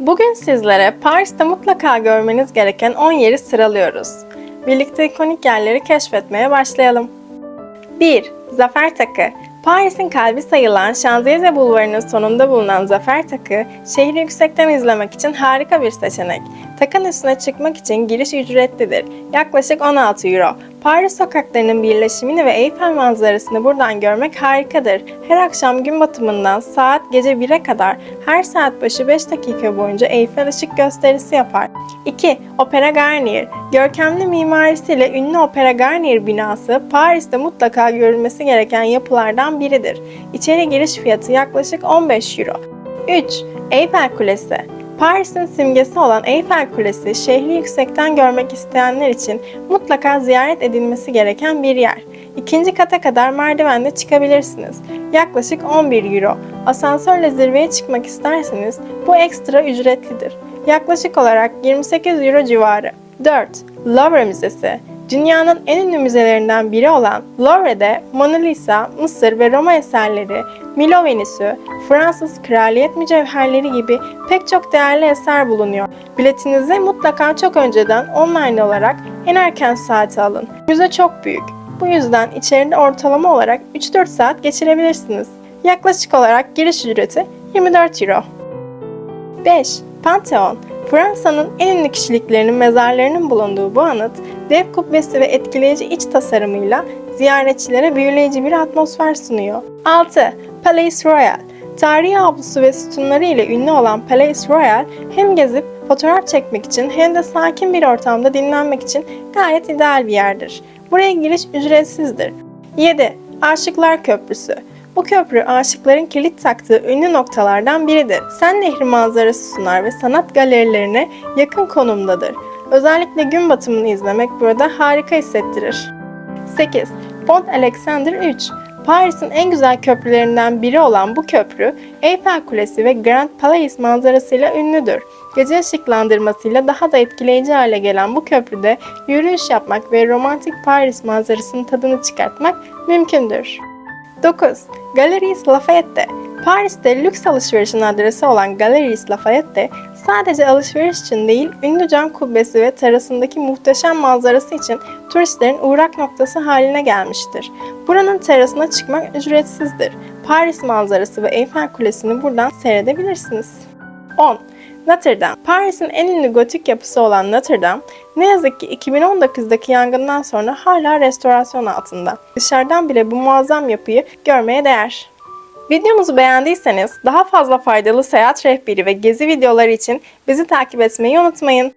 Bugün sizlere Paris'te mutlaka görmeniz gereken 10 yeri sıralıyoruz. Birlikte ikonik yerleri keşfetmeye başlayalım. 1. Zafer Takı Paris'in kalbi sayılan Şanzelize Bulvarı'nın sonunda bulunan Zafer Takı, şehri yüksekten izlemek için harika bir seçenek. Takın üstüne çıkmak için giriş ücretlidir. Yaklaşık 16 euro. Paris sokaklarının birleşimini ve Eyfel manzarasını buradan görmek harikadır. Her akşam gün batımından saat gece 1'e kadar her saat başı 5 dakika boyunca Eyfel ışık gösterisi yapar. 2. Opera Garnier Görkemli mimarisiyle ünlü Opera Garnier binası Paris'te mutlaka görülmesi gereken yapılardan biridir. İçeri giriş fiyatı yaklaşık 15 euro. 3. Eyfel Kulesi Paris'in simgesi olan Eyfel Kulesi, şehri yüksekten görmek isteyenler için mutlaka ziyaret edilmesi gereken bir yer. İkinci kata kadar merdivenle çıkabilirsiniz. Yaklaşık 11 euro. Asansörle zirveye çıkmak isterseniz bu ekstra ücretlidir. Yaklaşık olarak 28 euro civarı. 4. Louvre Müzesi Dünyanın en ünlü müzelerinden biri olan Louvre'de Mona Lisa, Mısır ve Roma eserleri, Milo Venüsü, Fransız kraliyet mücevherleri gibi pek çok değerli eser bulunuyor. Biletinizi mutlaka çok önceden online olarak en erken saate alın. Müze çok büyük. Bu yüzden içeride ortalama olarak 3-4 saat geçirebilirsiniz. Yaklaşık olarak giriş ücreti 24 euro. 5. Pantheon Fransa'nın en ünlü kişiliklerinin mezarlarının bulunduğu bu anıt, dev kubbesi ve etkileyici iç tasarımıyla ziyaretçilere büyüleyici bir atmosfer sunuyor. 6. Palais Royal Tarihi avlusu ve sütunları ile ünlü olan Palais Royal hem gezip fotoğraf çekmek için hem de sakin bir ortamda dinlenmek için gayet ideal bir yerdir. Buraya giriş ücretsizdir. 7. Aşıklar Köprüsü bu köprü aşıkların kilit taktığı ünlü noktalardan biridir. Sen Nehri manzarası sunar ve sanat galerilerine yakın konumdadır. Özellikle gün batımını izlemek burada harika hissettirir. 8. Pont Alexander 3 Paris'in en güzel köprülerinden biri olan bu köprü, Eyfel Kulesi ve Grand Palais manzarasıyla ünlüdür. Gece ışıklandırmasıyla daha da etkileyici hale gelen bu köprüde yürüyüş yapmak ve romantik Paris manzarasının tadını çıkartmak mümkündür. 9. Galeries Lafayette Paris'te lüks alışverişin adresi olan Galeries Lafayette sadece alışveriş için değil, ünlü cam kubbesi ve terasındaki muhteşem manzarası için turistlerin uğrak noktası haline gelmiştir. Buranın terasına çıkmak ücretsizdir. Paris manzarası ve Eyfel Kulesi'ni buradan seyredebilirsiniz. 10. Notre Dame Paris'in en ünlü gotik yapısı olan Notre Dame, ne yazık ki 2019'daki yangından sonra hala restorasyon altında. Dışarıdan bile bu muazzam yapıyı görmeye değer. Videomuzu beğendiyseniz daha fazla faydalı seyahat rehberi ve gezi videoları için bizi takip etmeyi unutmayın.